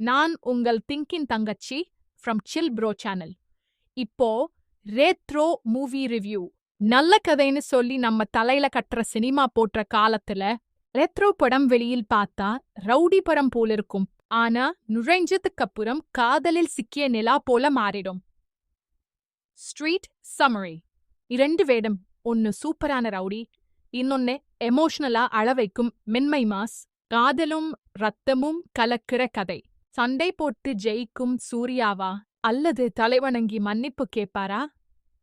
நான் உங்கள் திங்கின் தங்கச்சி ஃப்ரம் சில் ப்ரோ சேனல் இப்போ ரேத்ரோ மூவி ரிவ்யூ நல்ல கதைன்னு சொல்லி நம்ம தலையில கட்டுற சினிமா போட்ட காலத்துல ரெத்ரோ படம் வெளியில் பார்த்தா ரவுடி படம் போல இருக்கும். ஆனா நுழைஞ்சதுக்கு அப்புறம் காதலில் சிக்கிய நிலா போல மாறிடும். ஸ்ட்ரீட் சமரி இரண்டு வேடம். ஒன்னு சூப்பரான ரவுடி இன்னொன்னு எமோஷனலா அளவைக்கும் மென்மை மாஸ் காதலும் ரத்தமும் கலக்கிற கதை. சண்டை போட்டு ஜெயிக்கும் சூர்யாவா? அல்லது தலைவணங்கி மன்னிப்பு கேட்பாரா?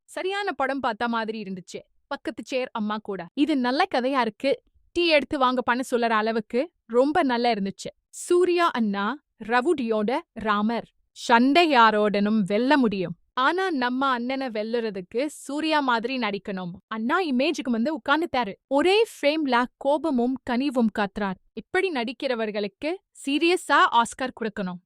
சரியான படம் பார்த்த மாதிரி இருந்துச்சு. பக்கத்து சேர் அம்மா கூட. இது நல்ல கதையா இருக்கு. டீ எடுத்து வாங்க பண்ண சொல்லற அளவுக்கு ரொம்ப நல்லா இருந்துச்சு. சூர்யா அண்ணா ரவுடியோட ராமர். சண்டையாரோடனும் வெல்ல முடியும். ஆனா நம்ம அண்ணனை வெல்லுறதுக்கு சூர்யா மாதிரி நடிக்கணும். அண்ணா இமேஜுக்கு வந்து உட்கார்ந்துட்டாரு ஒரே ஃப்ரேம்ல கோபமும் கனிவும் காத்துறார். இப்படி நடிக்கிறவர்களுக்கு சீரியஸா ஆஸ்கர் கொடுக்கணும்.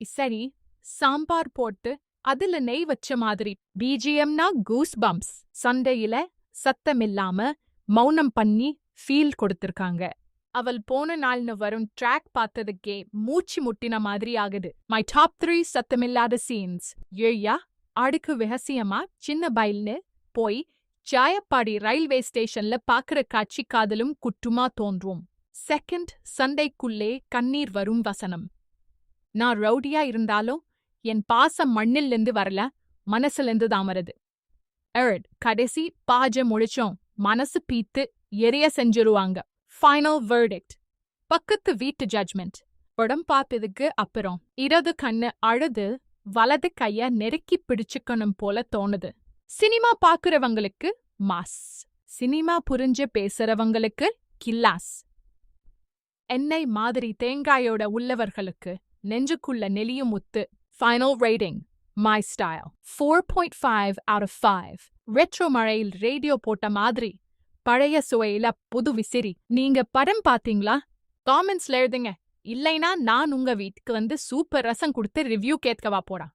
சரி சாம்பார் போட்டு அதுல நெய் வச்ச மாதிரி பிஜிஎம்னா கூஸ் பம்ப்ஸ். சண்டையில சத்தமில்லாம மௌனம் பண்ணி ஃபீல் கொடுத்திருக்காங்க. அவள் போன நாள்னு வரும் ட்ராக் பார்த்ததுக்கே மூச்சு முட்டின மாதிரி ஆகுது. மை டாப் த்ரீ சத்தமில்லாத சீன்ஸ். ஏய்யா அடுக்கு ரகசியமா? சின்ன பைல்னு போய் சாயப்பாடி ரயில்வே ஸ்டேஷன்ல பாக்குற காட்சி காதலும் குட்டுமா தோன்றும். செகண்ட் சண்டைக்குள்ளே கண்ணீர் வரும் வசனம். நான் ரவுடியா இருந்தாலும் என் பாசம் மண்ணிலிருந்து வரல மனசுலேருந்து தான் வருது. எர்ட் கடைசி பாஜ முழிச்சோம். மனசு பீத்து எரிய செஞ்சிருவாங்க. ஃபைனல் வேர்டிக்ட் பக்கத்து வீட்டு ஜட்ஜ்மெண்ட் படம் பார்த்ததுக்கு அப்புறம். இடது கண்ணு அழுது வலது கைய நெருக்கி பிடிச்சுக்கணும் போல தோணுது. சினிமா பாக்குறவங்களுக்கு மாஸ். சினிமா புரிஞ்சு பேசுறவங்களுக்கு கில்லாஸ். எண்ணெய் மாதிரி தேங்காயோட உள்ளவர்களுக்கு நெஞ்சுக்குள்ள நெலியும் முத்து final rating my style four point five out of five retro மழையில் ரேடியோ போட்ட மாதிரி பழைய சுவையில புது விசிறி. நீங்க படம் பாத்தீங்களா? காமெண்ட்ஸ்ல எழுதுங்க. இல்லைனா நான் உங்க வீட்டுக்கு வந்து சூப்பர் ரசம் கொடுத்து ரிவ்யூ கேட்கவா போறேன்